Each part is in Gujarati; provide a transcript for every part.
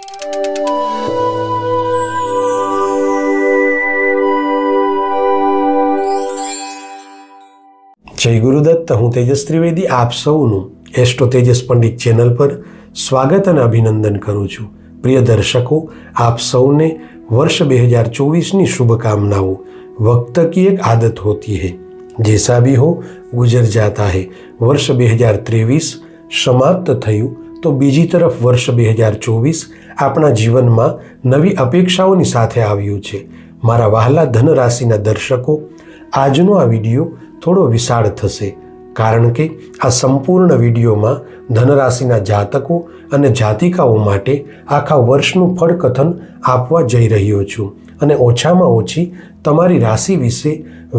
જય ગુરુદત્ત, હું તેજસ ત્રિવેદી આપ સૌનું એસ્ટ્રો તેજસ પંડિત ચેનલ પર સ્વાગત અને અભિનંદન કરું છું. પ્રિય દર્શકો, આપ સૌને વર્ષ બે હજાર ચોવીસની શુભકામનાઓ. વક્ત કી એક આદત હોતી હે જેસા ભી હો ગુજર જાતા હે. વર્ષ બે હજાર ત્રેવીસ સમાપ્ત થયું તો બીજી તરફ વર્ષ બે હજાર ચોવીસ આપણા જીવનમાં નવી અપેક્ષાઓની સાથે આવ્યું છે. મારા વહાલા ધન રાશિના દર્શકો, આજનો આ વીડિયો થોડો વિશાળ થશે, કારણ કે આ સંપૂર્ણ વિડીયોમાં ધનરાશિના જાતકો અને જાતિકાઓ માટે આખા વર્ષનું ફળકથન આપવા જઈ રહ્યો છું અને ઓછામાં ઓછી તમારી રાશિ વિશે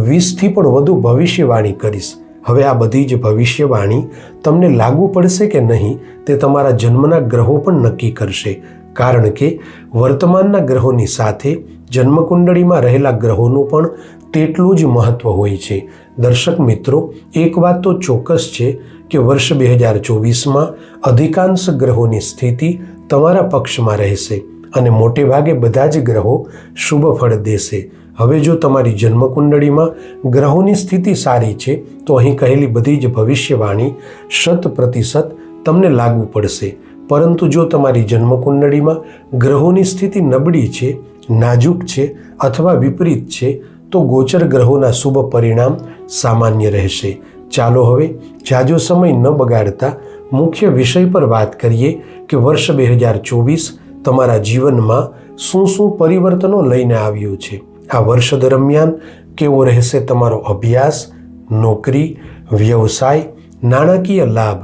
વીસથી પણ વધુ ભવિષ્યવાણી કરીશ. હવે આ બધી જ ભવિષ્યવાણી તમને લાગુ પડશે કે નહીં તે તમારા જન્મના ગ્રહો પણ નક્કી કરશે. કારણ કે વર્તમાનના ગ્રહોની સાથે જન્મકુંડળીમાં રહેલા ગ્રહોનું પણ તેટલું જ મહત્વ હોય છે. દર્શક મિત્રો, એક વાત તો ચોક્કસ છે કે વર્ષ બે હજાર ચોવીસમાં અધિકાંશ ગ્રહોની સ્થિતિ તમારા પક્ષમાં રહેશે અને મોટે ભાગે બધા જ ગ્રહો શુભ ફળ દેશે. હવે જો તમારી જન્મકુંડળીમાં ગ્રહોની સ્થિતિ સારી છે, તો અહીં કહેલી બધી જ ભવિષ્યવાણી શત પ્રતિશત તમને લાગુ પડશે. પરંતુ જો તમારી જન્મકુંડળીમાં ગ્રહોની સ્થિતિ નબળી છે, નાજુક છે અથવા વિપરીત છે, તો ગોચર ગ્રહોના શુભ પરિણામ સામાન્ય રહેશે. ચાલો હવે જાજો સમય ન બગાડતા મુખ્ય વિષય પર વાત કરીએ કે વર્ષ બે હજાર ચોવીસ તમારા જીવનમાં શું શું પરિવર્તનો લઈને આવ્યું છે. આ વર્ષ દરમિયાન કેવો રહેશે તમારો અભ્યાસ, નોકરી, વ્યવસાય, નાણાકીય લાભ,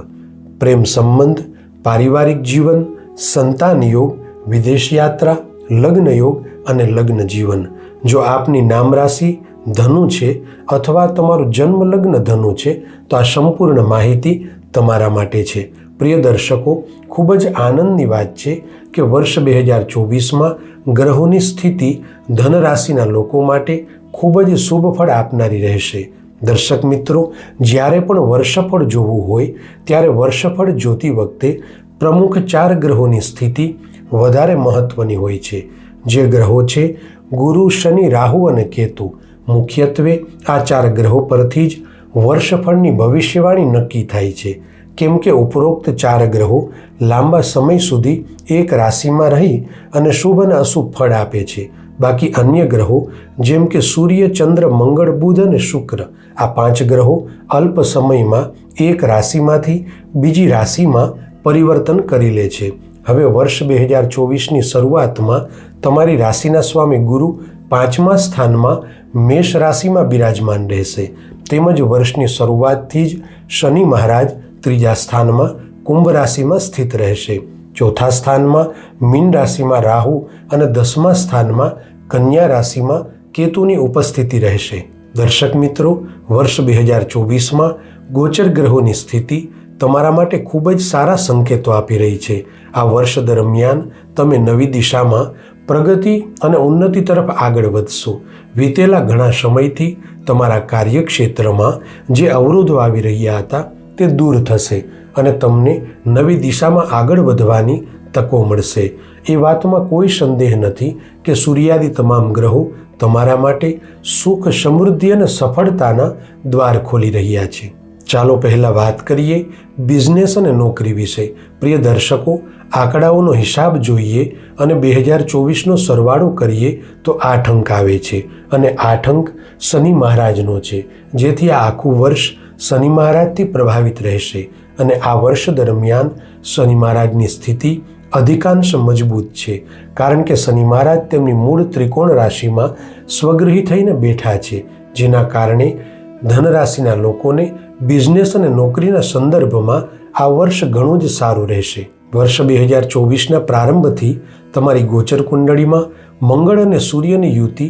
પ્રેમ સંબંધ, પારિવારિક જીવન, સંતાન યોગ, વિદેશ યાત્રા, લગ્ન યોગ અને લગ્ન જીવન? જો આપની નામ રાશિ ધનુ છે અથવા તમારું જન્મ લગ્ન ધનુ છે, તો આ સંપૂર્ણ માહિતી તમારા માટે છે. પ્રિય દર્શકો, ખૂબ જ આનંદની વાત છે કે વર્ષ બે હજાર ચોવીસમાં ગ્રહોની સ્થિતિ ધન રાશિના લોકો માટે ખૂબ જ શુભ ફળ આપનારી રહેશે. દર્શક મિત્રો, જ્યારે પણ વર્ષફળ જોવું હોય, ત્યારે વર્ષફળ જોતી વખતે પ્રમુખ ચાર ગ્રહોની સ્થિતિ વધારે મહત્વની હોય છે. જે ગ્રહો છે, ગુરુ, શનિ, રાહુ અને કેતુ. મુખ્યત્વે આ ચાર ગ્રહો પરથી જ વર્ષફળની ભવિષ્યવાણી નક્કી થાય છે. કેમ કે ઉપરોક્ત ચાર ગ્રહો લાંબા સમય સુધી એક રાશિમાં રહી અને શુભ અને અશુભ ફળ આપે છે. બાકી અન્ય ગ્રહો, જેમ કે સૂર્ય, ચંદ્ર, મંગળ, બુધ અને શુક્ર, આ પાંચ ગ્રહો અલ્પ સમયમાં એક રાશિમાંથી બીજી રાશિમાં પરિવર્તન કરી લે છે. હવે વર્ષ બે હજાર ચોવીસની શરૂઆતમાં તમારી રાશિના સ્વામી ગુરુ પાંચમા સ્થાનમાં મેષ રાશિમાં બિરાજમાન રહેશે. તેમજ વર્ષની શરૂઆતથી જ શનિ મહારાજ ત્રીજા સ્થાનમાં કુંભ રાશિમાં સ્થિત રહેશે. ચોથા સ્થાનમાં મીન રાશિમાં રાહુ અને દસમા સ્થાનમાં કન્યા રાશિમાં કેતુની ઉપસ્થિતિ રહેશે. દર્શક મિત્રો, વર્ષ બે હજાર ચોવીસમાં ગોચર ગ્રહોની સ્થિતિ તમારા માટે ખૂબ જ સારા સંકેતો આપી રહી છે. આ વર્ષ દરમિયાન તમે નવી દિશામાં પ્રગતિ અને ઉન્નતિ તરફ આગળ વધશો. વીતેલા ઘણા સમયથી તમારા કાર્યક્ષેત્રમાં જે અવરોધો આવી રહ્યા હતા તે દૂર થશે અને તમને નવી દિશામાં આગળ વધવાની તકો મળશે. એ વાતમાં કોઈ સંદેહ નથી કે સૂર્યાદિ તમામ ગ્રહો તમારા માટે સુખ, સમૃદ્ધિ અને સફળતાના દ્વાર ખોલી રહ્યા છે. ચાલો પહેલાં વાત કરીએ બિઝનેસ અને નોકરી વિશે. પ્રિય દર્શકો, આંકડાઓનો હિસાબ જોઈએ અને બે હજાર ચોવીસનો સરવાળો કરીએ તો આઠ અંક આવે છે. અને આઠ અંક શનિ મહારાજનો છે, જેથી આ આખું વર્ષ શનિ મહારાજથી પ્રભાવિત રહેશે અને આ વર્ષ દરમિયાન શનિ મહારાજની સ્થિતિ અધિકાંશ મજબૂત છે, કારણ કે શનિ મહારાજ તેમની મૂળ ત્રિકોણ રાશિમાં સ્વગૃહી થઈને બેઠા છે, જેના કારણે ધનરાશિના લોકોને બિઝનેસ અને નોકરીના સંદર્ભમાં આ વર્ષ ઘણું જ સારું રહેશે. વર્ષ બે હજાર ચોવીસના પ્રારંભથી તમારી ગોચર કુંડળીમાં મંગળ અને સૂર્યની યુતિ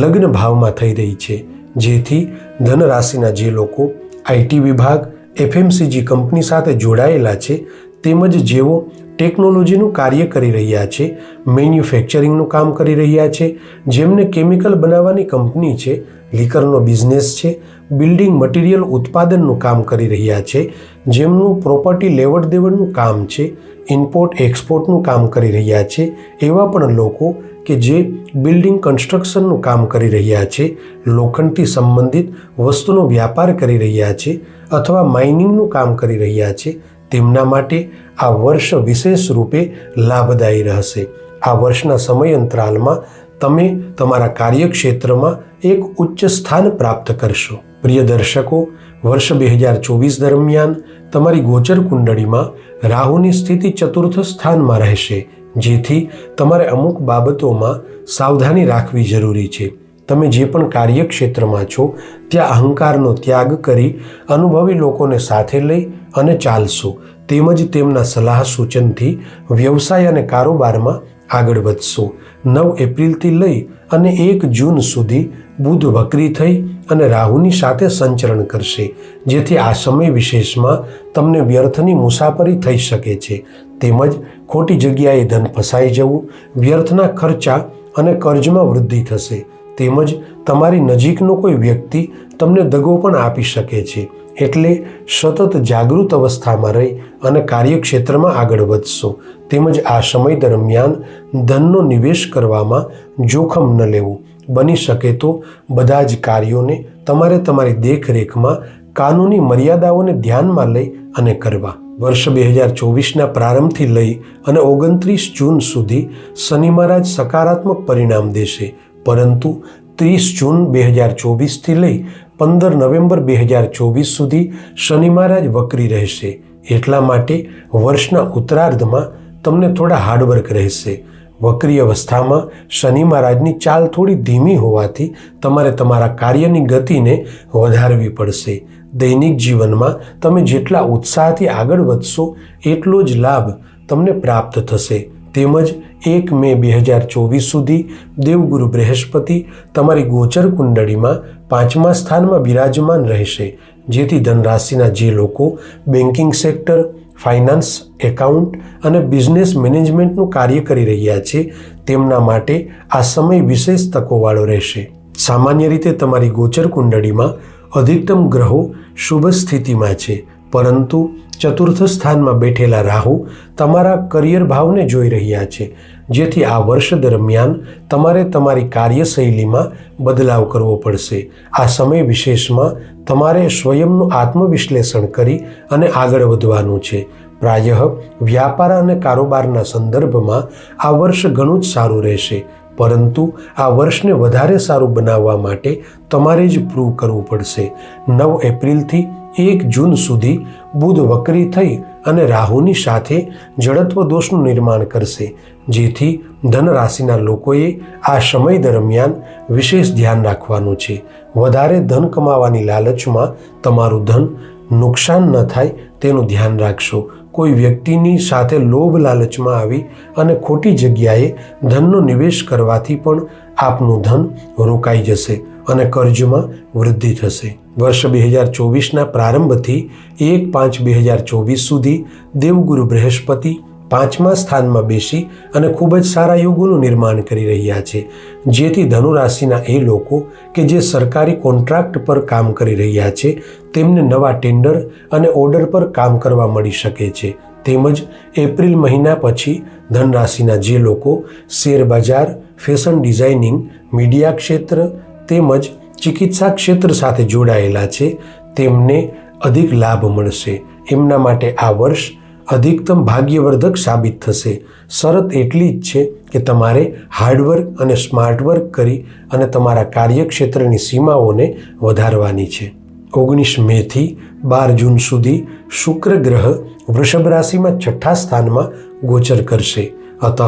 લગ્ન ભાવમાં થઈ રહી છે, જેથી ધનરાશિના જે લોકો આઈટી વિભાગ એફએમસીજી કંપની સાથે જોડાયેલા છે, તેમજ જેઓ ટેકનોલોજીનું કાર્ય કરી રહ્યા છે, મેન્યુફેક્ચરિંગનું કામ કરી રહ્યા છે, જેમને કેમિકલ બનાવવાની કંપની છે, લીકરનો બિઝનેસ છે, બિલ્ડિંગ મટીરિયલ ઉત્પાદનનું કામ કરી રહ્યા છે જેમનું પ્રોપર્ટી લેવડ દેવડનું કામ છે ઇમ્પોર્ટ એક્સપોર્ટનું કામ કરી રહ્યા છે, એવા પણ લોકો કે જે બિલ્ડિંગ કન્સ્ટ્રક્શનનું કામ કરી રહ્યા છે, લોખંડથી સંબંધિત વસ્તુનો વ્યાપાર કરી રહ્યા છે, અથવા માઇનિંગનું કામ કરી રહ્યા છે, તેમના માટે આ વર્ષ વિશેષ રૂપે લાભદાયી રહેશે. આ વર્ષના સમય અંતરાલમાં તમે તમારા કાર્યક્ષેત્રમાં એક ઉચ્ચ સ્થાન પ્રાપ્ત કરશો. પ્રિય દર્શકો વર્ષ બે હજાર ચોવીસ દરમિયાન તમારી ગોચર કુંડળીમાં રાહુની સ્થિતિ ચતુર્થ સ્થાનમાં રહેશે, જેથી તમારે અમુક બાબતોમાં સાવધાની રાખવી જરૂરી છે. તમે જે પણ કાર્યક્ષેત્રમાં છો, ત્યાં અહંકારનો ત્યાગ કરી અનુભવી લોકોને સાથે લઈ અને ચાલશો. તેમજ તેમના સલાહ સૂચનથી વ્યવસાય અને કારોબારમાં આગળ વધશો. નવ એપ્રિલથી લઈ અને એક જૂન સુધી બુધ વક્રી થઈ અને રાહુની સાથે સંચરણ કરશે, જેથી આ સમય વિશેષમાં તમને વ્યર્થની મુસાફરી થઈ શકે છે. તેમજ ખોટી જગ્યાએ ધન ફસાઈ જવું, વ્યર્થના ખર્ચા અને કર્જમાં વૃદ્ધિ થશે. તેમજ તમારી નજીકનો કોઈ વ્યક્તિ તમને દગો પણ આપી શકે છે, એટલે સતત જાગૃત અવસ્થામાં રહી અને કાર્યક્ષેત્રમાં આગળ વધશો. તેમજ આ સમય દરમિયાન ધનનો નિવેશ કરવામાં જોખમ ન લેવું. બની શકે તો બધા જ કાર્યોને તમારે તમારી દેખરેખમાં કાનૂની મર્યાદાઓને ધ્યાનમાં લઈ અને કરવા. વર્ષ બે હજાર ચોવીસના પ્રારંભથી લઈ અને ઓગણત્રીસ જૂન સુધી શનિ મહારાજ સકારાત્મક પરિણામ દેશે. પરંતુ ત્રીસ જૂન બે હજાર ચોવીસથી લઈ પંદર નવેમ્બર બે હજાર ચોવીસ સુધી શનિ મહારાજ વક્રી રહેશે. એટલા માટે વર્ષના ઉત્તરાર્ધમાં તમને થોડા હાર્ડવર્ક રહેશે. વક્રી અવસ્થામાં શનિ મહારાજની ચાલ થોડી ધીમી હોવાથી તમારે તમારા કાર્યની ગતિને વધારવી પડશે. દૈનિક જીવનમાં તમે જેટલા ઉત્સાહથી આગળ વધશો, એટલો જ લાભ તમને પ્રાપ્ત થશે. તેમજ એક મે બે હજાર ચોવીસ સુધી દેવગુરુ બૃહસ્પતિ તમારી ગોચર કુંડળીમાં પાંચમા સ્થાનમાં બિરાજમાન રહેશે, જેથી ધનરાશિના જે લોકો બેન્કિંગ સેક્ટર ફાઇનાન્સ એકાઉન્ટ અને બિઝનેસ મેનેજમેન્ટનું કાર્ય કરી રહ્યા છે. તેમના માટે આ સમય વિશેષ તકોવાળો રહેશે. સામાન્ય રીતે તમારી ગોચર કુંડળીમાં અધિકતમ ગ્રહો શુભ સ્થિતિમાં છે. પરંતુ ચતુર્થ સ્થાનમાં બેઠેલા રાહુ તમારા કરિયર ભાવને જોઈ રહ્યા છે, જેથી આ વર્ષ દરમિયાન તમારે તમારી કાર્યશૈલીમાં બદલાવ કરવો પડશે. આ સમય વિશેષમાં તમારે સ્વયંનું આત્મવિશ્લેષણ કરી અને આગળ વધવાનું છે. પ્રાયઃ વ્યાપાર અને કારોબારના સંદર્ભમાં આ વર્ષ ઘણું જ સારું રહેશે. પરંતુ આ વર્ષને વધારે સારું બનાવવા માટે તમારે જ પ્રૂવ કરવું પડશે. નવ એપ્રિલથી એક જૂન સુધી બુધ વક્રી થઈ અને રાહુની સાથે જડત્વ દોષનું નિર્માણ કરશે, જેથી ધન રાશિના લોકોએ આ સમય દરમિયાન વિશેષ ધ્યાન રાખવાનું છે. વધારે ધન કમાવાની લાલચમાં તમારું ધન નુકસાન ન થાય તેનું ધ્યાન રાખશો. કોઈ વ્યક્તિની સાથે લોભ લાલચમાં આવી અને ખોટી જગ્યાએ ધનનો નિવેશ કરવાથી પણ આપનું ધન રોકાઈ જશે અને કર્જમાં વૃદ્ધિ થશે. વર્ષ બે હજાર ચોવીસના પ્રારંભથી એક પાંચ બે હજાર ચોવીસ સુધી દેવગુરુ બૃહસ્પતિ પાંચમા સ્થાનમાં બેસી અને ખૂબ જ સારા યોગોનું નિર્માણ કરી રહ્યા છે. જેથી ધનુ રાશિના એ લોકો કે જે સરકારી કોન્ટ્રાક્ટ પર કામ કરી રહ્યા છે, તેમને નવા ટેન્ડર અને ઓર્ડર પર કામ કરવા મળી શકે છે. તેમજ એપ્રિલ મહિના પછી ધનરાશિના જે લોકો શેર બજાર, ફેશન ડિઝાઇનિંગ, મીડિયા ક્ષેત્ર તેમજ ચિકિત્સા ક્ષેત્ર સાથે જોડાયેલા છે, તેમને અધિક લાભ મળશે. એમના માટે આ વર્ષ અધિકતમ ભાગ્યવર્ધક સાબિત થશે. શરત એટલી જ છે કે તમારે હાર્ડવર્ક અને સ્માર્ટવર્ક કરી અને તમારા કાર્યક્ષેત્રની સીમાઓને વધારવાની છે. ઓગણીસ મેથી બાર જૂન સુધી શુક્ર ગ્રહ વૃષભ રાશિમાં છઠ્ઠા સ્થાનમાં ગોચર કરશે. અતઃ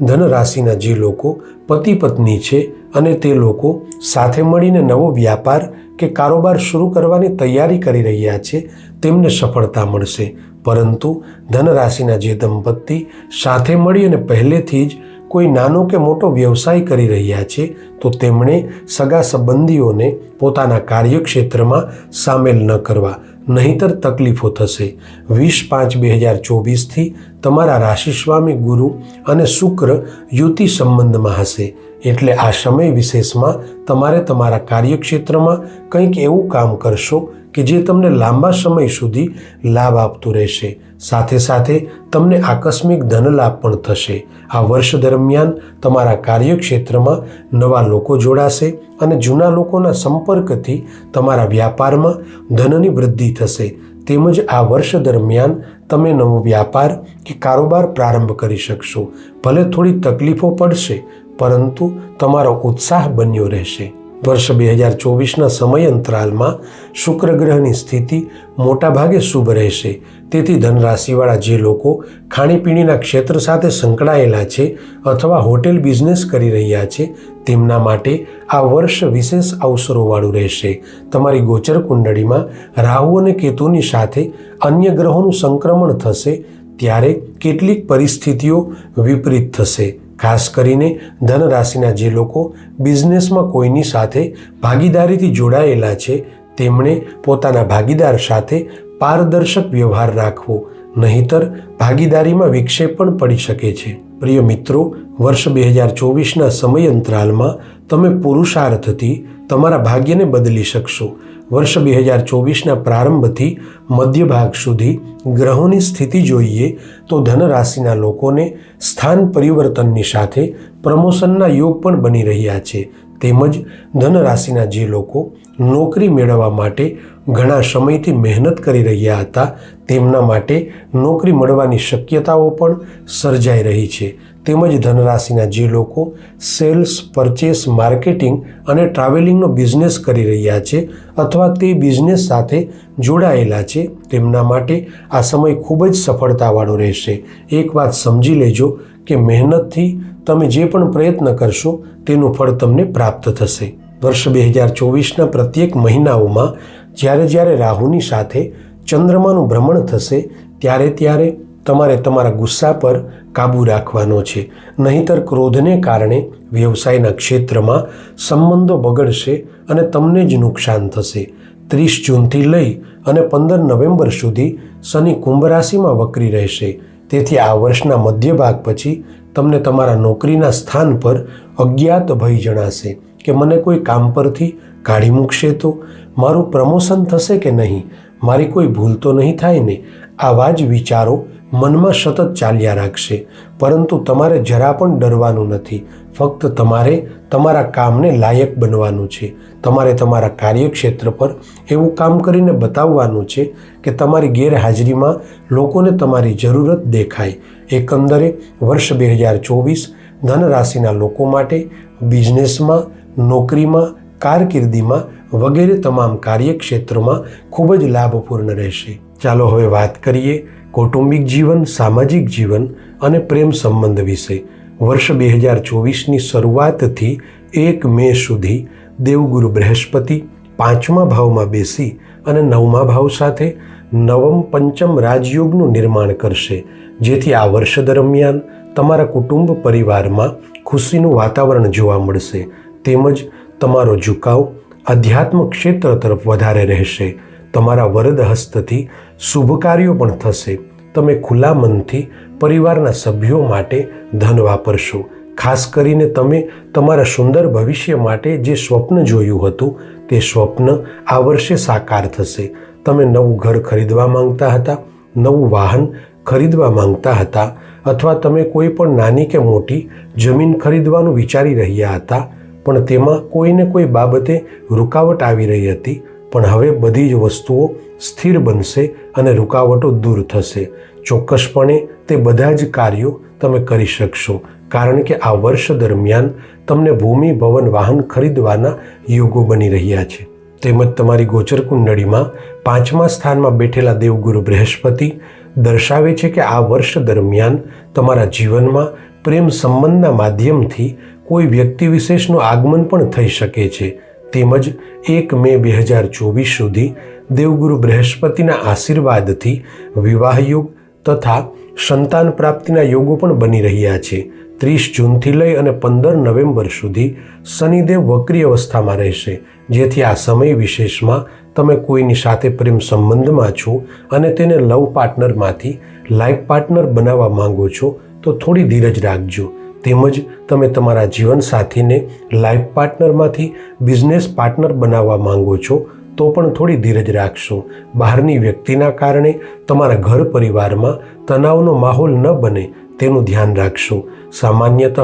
ધન રાશિના જે લોકો પતિ પત્ની છે અને તે લોકો સાથે મળીને નવો વ્યાપાર કે કારોબાર શરૂ કરવાની તૈયારી કરી રહ્યા છે, તેમને સફળતા મળશે. પરંતુ ધન રાશિના જે દંપતી સાથે મળી અને પહેલેથી જ કોઈ નાનો કે મોટો વ્યવસાય કરી રહ્યા છે, તો તેમણે સગા સંબંધીઓને પોતાના કાર્યક્ષેત્રમાં સામેલ ન કરવા, નહીંતર તકલીફો થશે. વીસ પાંચ બે હજાર ચોવીસથી તમારા રાશિ સ્વામી ગુરુ અને શુક્ર યુતિ સંબંધમાં હશે, એટલે આ સમય વિશેષમાં તમારે તમારા કાર્યક્ષેત્રમાં કંઈક એવું કામ કરશો કે જે તમને લાંબા સમય સુધી લાભ આપતું રહેશે. સાથે સાથે તમને આકસ્મિક ધન લાભ પણ થશે. આ વર્ષ દરમિયાન તમારા કાર્યક્ષેત્રમાં નવા લોકો જોડાશે અને જૂના લોકોના સંપર્કથી તમારા વ્યાપારમાં ધનની વૃદ્ધિ થશે. તેમજ આ વર્ષ દરમિયાન તમે નવો વ્યાપાર કે કારોબાર પ્રારંભ કરી શકશો. ભલે થોડી તકલીફો પડશે, પરંતુ તમારો ઉત્સાહ બન્યો રહેશે. વર્ષ બે હજાર ચોવીસના સમય અંતરાલમાં શુક્ર ગ્રહની સ્થિતિ મોટાભાગે શુભ રહેશે. તેથી ધનરાશિવાળા જે લોકો ખાણીપીણીના ક્ષેત્ર સાથે સંકળાયેલા છે અથવા હોટેલ બિઝનેસ કરી રહ્યા છે, તેમના માટે આ વર્ષ વિશેષ અવસરોવાળું રહેશે. તમારી ગોચર કુંડળીમાં રાહુ અને કેતુની સાથે અન્ય ગ્રહોનું સંક્રમણ થશે, ત્યારે કેટલીક પરિસ્થિતિઓ વિપરીત થશે. ખાસ કરીને ધન રાશિના જે લોકો બિઝનેસમાં કોઈની સાથે ભાગીદારીથી જોડાયેલા છે, તેમણે પોતાના ભાગીદાર સાથે પારદર્શક વ્યવહાર રાખવો, નહીતર ભાગીદારીમાં વિક્ષેપ પણ પડી શકે છે. પ્રિય મિત્રો, વર્ષ બે હજાર ચોવીસના સમય અંતરાલમાં તમે પુરુષાર્થથી તમારા ભાગ્યને બદલી શકશો. વર્ષ બે હજાર ચોવીસના પ્રારંભથી મધ્ય ભાગ સુધી ગ્રહોની સ્થિતિ જોઈએ તો ધન રાશિના લોકોને સ્થાન પરિવર્તનની સાથે પ્રમોશનના યોગ પણ બની રહ્યા છે. તેમજ ધન રાશિના જે લોકો નોકરી મેળવવા માટે ઘણા સમયથી મહેનત કરી રહ્યા હતા, તેમના માટે નોકરી મળવાની શક્યતાઓ પણ સર્જાઈ રહી છે. તેમજ ધનરાશિના જે લોકો સેલ્સ, પરચેસ, માર્કેટિંગ અને ટ્રાવેલિંગનો બિઝનેસ કરી રહ્યા છે અથવા તે બિઝનેસ સાથે જોડાયેલા છે, તેમના માટે આ સમય ખૂબ જ સફળતાવાળો રહેશે. એક વાત સમજી લેજો કે મહેનતથી તમે જે પણ પ્રયત્ન કરશો, તેનું ફળ તમને પ્રાપ્ત થશે. વર્ષ બે હજાર ચોવીસના પ્રત્યેક મહિનાઓમાં જ્યારે જ્યારે રાહુની સાથે ચંદ્રમાનું ભ્રમણ થશે, ત્યારે ત્યારે તમારે તમારા ગુસ્સા પર કાબૂ રાખવાનો છે. નહીંતર ક્રોધને કારણે વ્યવસાયના ક્ષેત્રમાં સંબંધો બગડશે અને તમને જ નુકસાન થશે. ત્રીસ જૂનથી લઈ અને પંદર નવેમ્બર સુધી શનિ કુંભ રાશિમાં વકરી રહેશે. તેથી આ વર્ષના મધ્ય ભાગ પછી તમને તમારા નોકરીના સ્થાન પર અજ્ઞાત ભય જણાશે કે મને કોઈ કામ પરથી કાઢી મૂકશે તો? મારું પ્રમોશન થશે કે નહીં? મારી કોઈ ભૂલ તો નહીં થાય ને? આવા જ વિચારો મનમાં સતત ચાલ્યા રાખશે. પરંતુ તમારે જરા પણ ડરવાનું નથી. ફક્ત તમારે તમારા કામને લાયક બનવાનું છે. તમારે તમારા કાર્યક્ષેત્ર પર એવું કામ કરીને બતાવવાનું છે કે તમારી ગેરહાજરીમાં લોકોને તમારી જરૂરત દેખાય. એકંદરે, વર્ષ બે હજાર ચોવીસ ધન રાશિના લોકો માટે બિઝનેસમાં, નોકરીમાં, કારકિર્દીમાં વગેરે તમામ કાર્યક્ષેત્રોમાં ખૂબ જ લાભપૂર્ણ રહેશે. ચાલો હવે વાત કરીએ કૌટુંબિક જીવન, સામાજિક જીવન અને પ્રેમ સંબંધ વિશે વર્ષ બે હજાર ચોવીસની શરૂઆતથી એક મે સુધી દેવગુરુ બૃહસ્પતિ પાંચમા ભાવમાં બેસી અને નવમા ભાવ સાથે નવમ પંચમ રાજયોગનું નિર્માણ કરશે, જેથી આ વર્ષ દરમિયાન તમારા કુટુંબ પરિવારમાં ખુશીનું વાતાવરણ જોવા મળશે, તેમજ તમારો ઝુકાવ આધ્યાત્મ ક્ષેત્ર તરફ વધારે રહેશે. તમારા વરદ હસ્તથી શુભ કાર્યો પણ થશે. તમે ખુલ્લા મનથી પરિવારના સભ્યો માટે ધન વાપરશો. ખાસ કરીને તમે તમારા સુંદર ભવિષ્ય માટે જે સ્વપ્ન જોયું હતું, તે સ્વપ્ન આ વર્ષે સાકાર થશે. તમે નવું ઘર ખરીદવા માંગતા હતા, નવું વાહન ખરીદવા માંગતા હતા, અથવા તમે કોઈ પણ નાની કે મોટી જમીન ખરીદવાનું વિચારી રહ્યા હતા, પણ તેમાં કોઈને કોઈ બાબતે રૂકાવટ આવી રહી હતી પણ હવે બધી જ વસ્તુઓ સ્થિર બનશે અને રૂકાવટો દૂર થશે. ચોક્કસપણે તે બધા જ કાર્યો તમે કરી શકશો, કારણ કે આ વર્ષ દરમિયાન તમને ભૂમિ, ભવન, વાહન ખરીદવાના યોગો બની રહ્યા છે. તેમજ તમારી ગોચર કુંડળીમાં પાંચમા સ્થાનમાં બેઠેલા દેવગુરુ બૃહસ્પતિ દર્શાવે છે કે આ વર્ષ દરમિયાન તમારા જીવનમાં પ્રેમ સંબંધના માધ્યમથી કોઈ વ્યક્તિ વિશેષનું આગમન પણ થઈ શકે છે. તેમજ એક મે બે હજાર ચોવીસ સુધી દેવગુરુ બૃહસ્પતિના આશીર્વાદથી વિવાહ યોગ તથા સંતાન પ્રાપ્તિના યોગો પણ બની રહ્યા છે. ત્રીસ જૂનથી લઈ અને પંદર નવેમ્બર સુધી શનિદેવ વક્રી અવસ્થામાં રહેશે. જેથી આ સમય વિશેષમાં તમે કોઈની સાથે પ્રેમ સંબંધમાં છો અને તેને લવ પાર્ટનરમાંથી લાઈફ પાર્ટનર બનાવવા માંગો છો, તો થોડી ધીરજ રાખજો. તેમજ તમે તમારા જીવનસાથીને લાઈફ પાર્ટનરમાંથી બિઝનેસ પાર્ટનર બનાવવા માંગો છો, તો પણ થોડી ધીરજ રાખશો. બહારની વ્યક્તિના કારણે તમારા ઘર પરિવારમાં તણાવનો માહોલ ન બને તેનું ધ્યાન રાખશો. સામાન્યતઃ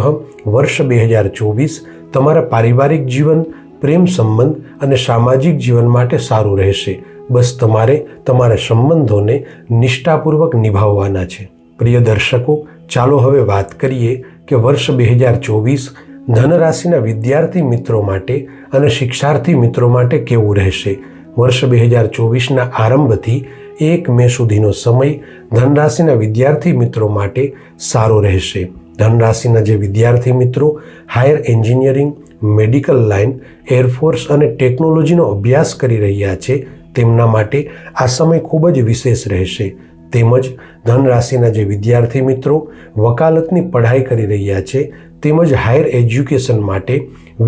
વર્ષ બે હજાર ચોવીસ તમારા પારિવારિક જીવન, પ્રેમ સંબંધ અને સામાજિક જીવન માટે સારું રહેશે. બસ તમારે તમારા સંબંધોને નિષ્ઠાપૂર્વક નિભાવવાના છે. પ્રિય દર્શકો, ચાલો હવે વાત કરીએ કે વર્ષ બે હજાર ચોવીસ ધનરાશિના વિદ્યાર્થી મિત્રો માટે અને શિક્ષાર્થી મિત્રો માટે કેવું રહેશે? વર્ષ બે હજાર ચોવીસના આરંભથી એક મે સુધીનો સમય ધનરાશિના વિદ્યાર્થી મિત્રો માટે સારો રહેશે. ધનરાશિના જે વિદ્યાર્થી મિત્રો, higher engineering, medical line, air force અને ટેકનોલોજીનો અભ્યાસ કરી રહ્યા છે, તેમના માટે આ સમય ખૂબ જ વિશેષ રહેશે. તેમજ ધનરાશિના જે વિદ્યાર્થી મિત્રો વકાલતની પઢાઈ કરી રહ્યા છે, તેમજ હાયર એજ્યુકેશન માટે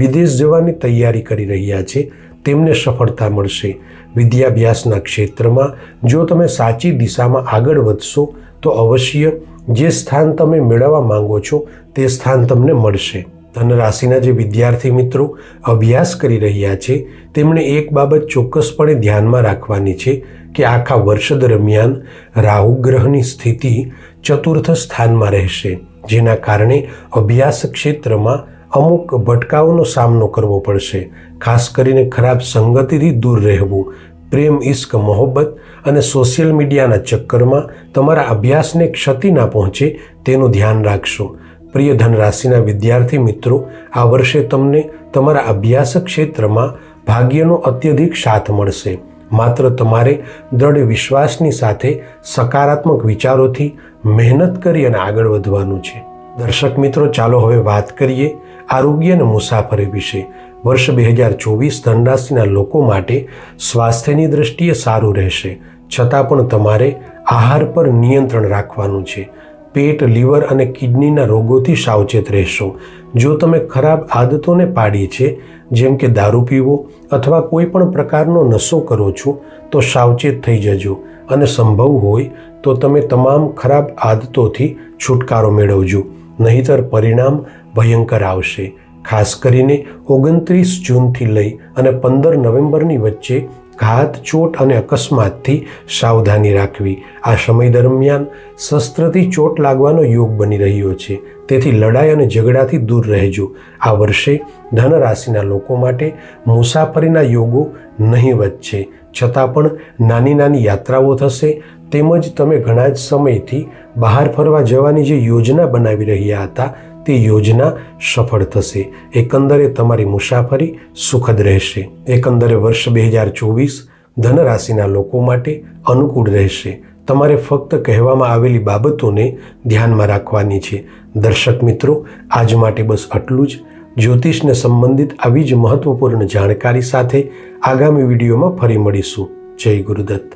વિદેશ જવાની તૈયારી કરી રહ્યા છે, તેમને સફળતા મળશે. વિદ્યાભ્યાસના ક્ષેત્રમાં જો તમે સાચી દિશામાં આગળ વધશો, તો અવશ્ય જે સ્થાન તમે મેળવવા માંગો છો, તે સ્થાન તમને મળશે. ધનરાશિના જે વિદ્યાર્થી મિત્રો અભ્યાસ કરી રહ્યા છે, તેમણે એક બાબત ચોક્કસપણે ધ્યાનમાં રાખવાની છે કે આખા વર્ષ દરમિયાન રાહુ ગ્રહની સ્થિતિ ચતુર્થ સ્થાનમાં રહેશે, જેના કારણે અભ્યાસ ક્ષેત્રમાં અમુક ભટકાઓનો સામનો કરવો પડશે. ખાસ કરીને ખરાબ સંગતિથી દૂર રહેવું, પ્રેમ ઇશ્ક મોહબ્બત અને સોશિયલ મીડિયાના ચક્કરમાં તમારા અભ્યાસને ક્ષતિ ના પહોંચે તેનું ધ્યાન રાખશો. પ્રિય ધનરાશિના વિદ્યાર્થી મિત્રો, આ વર્ષે તમને તમારા અભ્યાસ ક્ષેત્રમાં ભાગ્યનો અત્યધિક સાથ મળશે. માત્ર તમારે દ્રઢ વિશ્વાસની સાથે સકારાત્મક વિચારોથી મહેનત કરી અને આગળ વધવાનું છે. દર્શક મિત્રો, ચાલો હવે વાત કરીએ આરોગ્ય અને મુસાફરી વિશે. વર્ષ બે હજાર ચોવીસ ધનરાશિના લોકો માટે સ્વાસ્થ્યની દ્રષ્ટિએ સારું રહેશે. છતાં પણ તમારે આહાર પર નિયંત્રણ રાખવાનું છે. પેટ, લીવર અને કિડનીના રોગોથી સાવચેત રહેશો. જો તમે ખરાબ આદતોને પાડી છે, જેમ કે દારૂ પીવો અથવા કોઈ પણ પ્રકારનો નશો કરો છો, તો સાવચેત થઈ જજો. અને સંભવ હોય તો તમે તમામ ખરાબ આદતોથી છુટકારો મેળવજો. નહીતર પરિણામ ભયંકર આવશે. ખાસ કરીને ઓગણત્રીસ જૂનથી લઈ અને પંદર નવેમ્બરની વચ્ચે ઘાત ચોટ અને અકસ્માતથી સાવધાની રાખવી. આ સમય દરમિયાન શસ્ત્રથી ચોટ લાગવાનો યોગ બની રહ્યો છે. તેથી લડાઈ અને ઝઘડાથી દૂર રહેજો. આ વર્ષે ધન રાશિના લોકો માટે મુસાફરીના યોગો નહીવત છે. છતાં પણ નાની નાની યાત્રાઓ થશે. તેમજ તમે ઘણા જ સમયથી બહાર ફરવા જવાની જે યોજના બનાવી રહ્યા હતા તે યોજના સફળ થશે. એકંદરે તમારી મુસાફરી સુખદ રહેશે. એકંદરે વર્ષ બે હજાર ચોવીસ ધન રાશિના લોકો માટે અનુકૂળ રહેશે. તમારે ફક્ત કહેવામાં આવેલી બાબતોને ધ્યાનમાં રાખવાની છે. દર્શક મિત્રો, આજ માટે બસ આટલું જ. જ્યોતિષને સંબંધિત આવી જ મહત્વપૂર્ણ જાણકારી સાથે આગામી વિડીયોમાં ફરી મળીશું. જય ગુરુદત્ત.